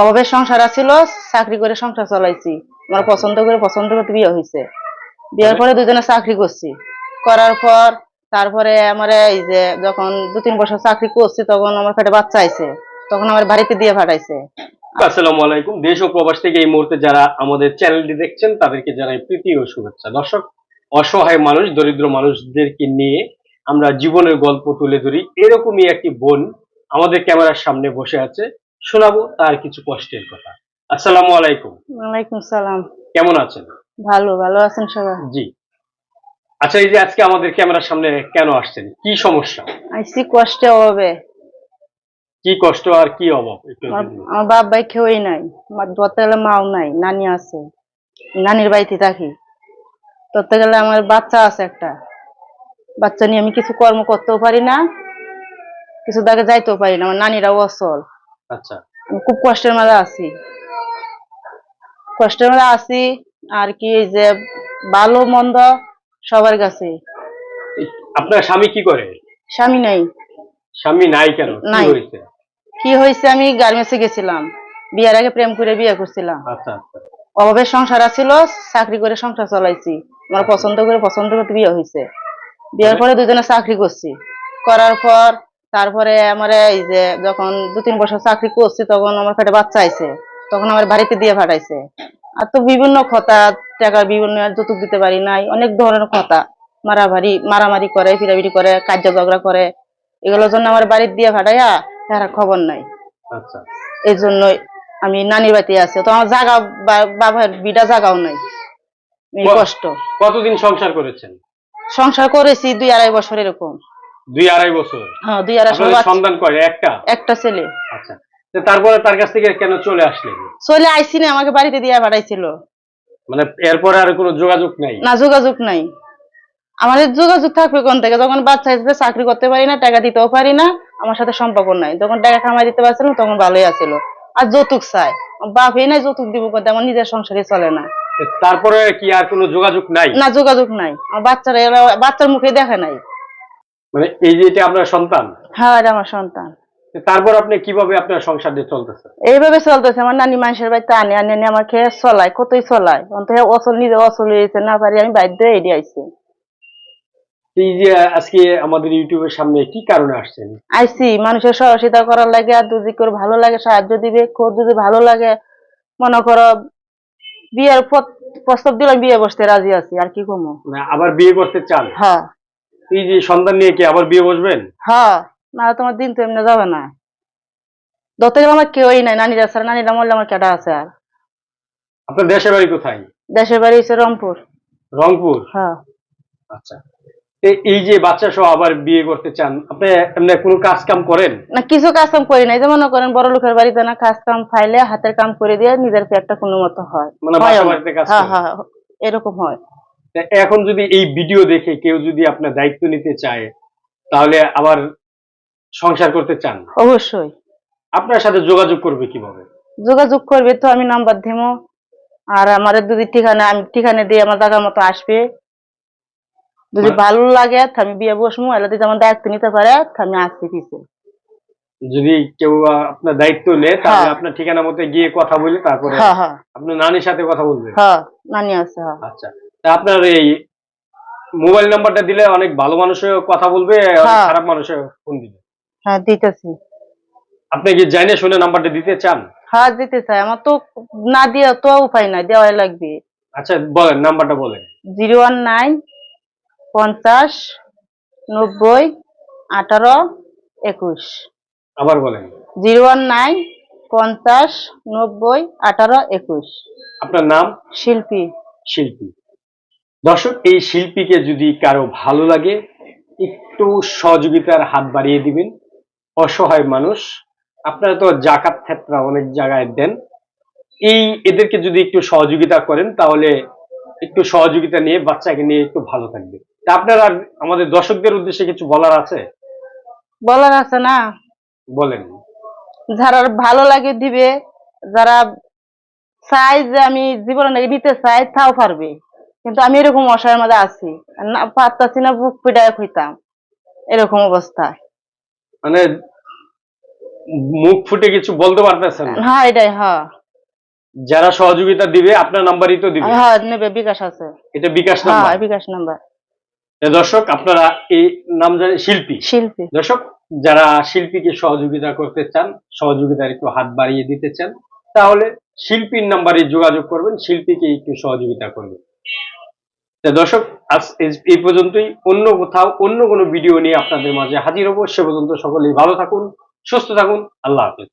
অভাবের সংসার ছিল চাকরি করে সংসার চালাইছি। আমার পছন্দ করে পছন্দ করতে বিয়ে হয়েছে বিয়ের পরে দুজনে চাকরি করছি। করার পর তারপরে আমার এই যে যখন দু তিন বছর চাকরি করছি তখন আমার পেটে বাচ্চা আইছে। তখন আমার বাড়িতে দিয়ে পাঠাইছে। আসসালামু আলাইকুম। দেশ ও প্রবাস থেকে এই মুহূর্তে যারা আমাদের চ্যানেলটি দেখছেন তাদেরকে জানাই প্রীতি ও শুভেচ্ছা। দর্শক অসহায় মানুষ দরিদ্র মানুষদেরকে নিয়ে আমরা জীবনের গল্প তুলে ধরি। এরকমই একটি বোন আমাদের ক্যামেরার সামনে বসে আছে। শোনাবো তার কিছু কষ্টের কথা। আসসালামু আলাইকুম। ওয়ালাইকুম সালাম। কেমন আছেন? ভালো ভালো আছেন সবাই? জি। আচ্ছা এই যে আজকে আমাদের ক্যামেরার সামনে কেন আসছেন? কি সমস্যা? আইসি কষ্টে অভাবে। কি কষ্ট আর কি অভাব? আমার বাপ ভাই কেউই নাই। আমার ধরতে গেলে মাও নাই নানি আছে। নানির বাড়িতে থাকি। ধরতে গেলে আমার বাচ্চা আছে একটা। বাচ্চা নিয়ে আমি কিছু কর্ম করতেও পারি না কিছু দাগে যাইতেও পারি না। আমার নানিরাও অসল আচ্ছা। আমি খুব কষ্টের মাঝে আছি। কষ্টের মাঝে আছি আর কি এই যে ভালো মন্দ সবার কাছে। আপনার স্বামী কি করে? স্বামী নাই। স্বামী নাই কেন? কি। হয়েছে? কি হয়েছে আমি গার্মেন্টসে গেছিলাম। বিয়ের আগে প্রেম করে বিয়ে করছিলাম। আচ্ছা আচ্ছা। অভাবের সংসার ছিল চাকরি করে সংসার চালাইছি। আমার পছন্দ করে পছন্দ করতে বিয়ে হয়েছে। বিয়ের পরে দুজনে চাকরি করছি। করার পর তারপরে আমার এই যে যখন দু তিন বছর চাকরি করছি তখন আমার পেটে বাচ্চা আইছে। তখন আমার বাড়িতে দিয়ে পাঠাইছে। আর তো বিভিন্ন কথা টাকা বিভিন্ন যৌতুক দিতে পারি নাই অনেক ধরনের কথা। মারামারি মারামারি করে পিটাপিটি করে কার্য ঝগড়া করে। এগুলোর জন্য আমার বাড়িতে দিয়ে পাঠাইয়া তারা খবর নাই। আচ্ছা। এই জন্যই আমি নানির বাড়িতে আছি। তো আমার জায়গা বা- বাবার বিটা জায়গাও নাই। কষ্ট। কতদিন সংসার করেছেন? সংসার করেছি দুই আড়াই বছর এরকম। দুই আড়াই বছর। হ্যাঁ দুই আড়াই বছর। সন্তান কয়? একটা? একটা ছেলে। আচ্ছা। তারপরে তার কাছ থেকে কেন চলে আসলেন চলে না আমাকে বাড়িতে দিয়ে পাঠাইছিল। মানে এরপরে আর কোনো যোগাযোগ নাই? না যোগাযোগ নাই। আমাদের যোগাযোগ থাকবে কোন থেকে? যখন বাচ্চা হিসেবে চাকরি করতে পারি না টাকা দিতেও পারি না আমার সাথে সম্পর্ক নাই। যখন টাকা কামাই দিতে পারছিলাম তখন ভালোই আছিল। আর যৌতুক চাই। বাপই নাই যৌতুক দিব করতে আমার নিজের সংসারে চলে না। তারপরে কি আর কোনো যোগাযোগ নাই? না যোগাযোগ নাই। আমার বাচ্চারা বাচ্চার মুখে দেখে নাই। মানে এই যে এটা আপনার সন্তান? হ্যাঁ এটা আমার সন্তান। তারপর আপনি কীভাবে আপনার সংসার দিয়ে চলতেছে? এইভাবে চলতেছে। আমার নানি মানুষের বাড়িতে আনে আনে আনে আমার খেয়ে চলায় কতই চলায়। অন্তত নিজে হয়েছে না পারি আমি বাধ্য এড়িয়ে আইছি। এই যে আজকে আমাদের ইউটিউবের সামনে কি কারণে আসছেন? আইসি মানুষের সহযোগিতা করার লাগে আর যদি করে ভালো লাগে সাহায্য দিবে খোঁজ যদি ভালো লাগে মনে করো বিয়ের প্রস্তাব দিলাম বিয়ে বসতে রাজি আছি আর কি কমো? আবার বিয়ে করতে চান? হ্যাঁ। এই যে সন্তান নিয়ে কি আবার বিয়ে বসবেন? হ্যাঁ না তোমার দিন তো এমনি যাবে না। ধরতে গেলে আমার কেউই নাই নানিরা ছাড়া নানিরা মরলে আমার কেটা আছে আর। আপনার দেশের বাড়ি কোথায়? দেশের বাড়ি হচ্ছে রংপুর। রংপুর? হ্যাঁ। আচ্ছা। এই যে বাচ্চা সহ আবার বিয়ে করতে চান আপনি এমনি কোনো কাজ কাম করেন? না কিছু কাজ কাম করি নাই যে মনে করেন বড় লোকের বাড়িতে না কাজ কাম ফাইলে হাতের কাম করে দিয়ে নিজের পেটটা কোনো মতো হয়। মানে বাসা বাড়িতে কাজ হ্যাঁ হ্যাঁ এরকম হয়। এখন যদি এই ভিডিও দেখে কেউ যদি আপনার দায়িত্ব নিতে চায় তাহলে আবার সংসার করতে চান অবশ্যই। আপনার সাথে যোগাযোগ করবে কীভাবে? যোগাযোগ করবে তো আমি নাম্বার দিমো। আর আমার যদি ঠিকানা আমি ঠিকানা দিয়ে আমার জায়গার মতো আসবে। যদি ভালো লাগে আমি বিয়ে বসবো এলে যদি আমার দায়িত্ব নিতে পারে আমি আসছি পিছিয়ে যদি কেউ আপনার দায়িত্ব নেয় তাহলে হ্যাঁ। আপনার ঠিকানা মতো গিয়ে কথা বলে তারপরে হ্যাঁ হ্যাঁ। আপনার নানির সাথে কথা বলবেন হ্যাঁ নানি আছে হ্যাঁ। আচ্ছা। আপনার এই মোবাইল নাম্বারটা দিলে অনেক ভালো মানুষও কথা বলবে হ্যাঁ। খারাপ মানুষও ফোন দিবে। হ্যাঁ দিতেছি। আপনি কি জানে শুনে নাম্বারটা দিতে চান? হ্যাঁ দিতে চাই। আমার তো না দিয়ে তো উপায় নাই দেওয়াই লাগবে। আচ্ছা বলেন নাম্বারটা বলেন। জিরো ওয়ান নাইন পঞ্চাশ নব্বই আঠারো একুশ। আবার বলেন। জিরো ওয়ান নাইন পঞ্চাশ নব্বই আঠারো একুশ। আপনার নাম? শিল্পী। শিল্পী। দর্শক এই শিল্পীকে যদি কারও ভালো লাগে একটু সহযোগিতার হাত বাড়িয়ে দিবেন। অসহায় মানুষ আপনারা তো জাকাত ক্ষেত্রে অনেক জায়গায় দেন। এই এদেরকে যদি একটু সহযোগিতা করেন তাহলে একটু সহযোগিতা নিয়ে বাচ্চাকে নিয়ে একটু ভালো থাকবে। তা আপনার আর আমাদের দর্শকদের উদ্দেশ্যে কিছু বলার আছে? বলার আছে না? বলেন। যারা ভালো লাগে দিবে যারা চাই যে আমি জীবনে নিতে চাই তাও পারবে। কিন্তু আমি এরকম অসহায়ের মধ্যে আছি। না পারতাছি না বুক পিটায় হইতাম এরকম অবস্থা। মানে মুখ ফুটে কিছু বলতে পারতেছেন না। হ্যাঁ এটাই হ্যাঁ। যারা সহযোগিতা দিবে আপনার নাম্বারই তো দিবে। হ্যাঁ নেবে বিকাশ আছে। এটা বিকাশ নাম্বার? হ্যাঁ বিকাশ নাম্বার। দর্শক আপনারা এই নাম জানেন শিল্পী? শিল্পী। দর্শক যারা শিল্পীকে সহযোগিতা করতে চান সহযোগিতার একটু হাত বাড়িয়ে দিতে চান তাহলে শিল্পীর নাম্বারে যোগাযোগ করবেন শিল্পীকে একটু সহযোগিতা করবেন। দর্শক, আজ এই- পর্যন্তই। অন্য কোথাও, অন্য কোনো ভিডিও নিয়ে আপনাদের মাঝে হাজির হব। সে পর্যন্ত সকলেই ভালো থাকুন, সুস্থ থাকুন। আল্লাহ হাফেজ।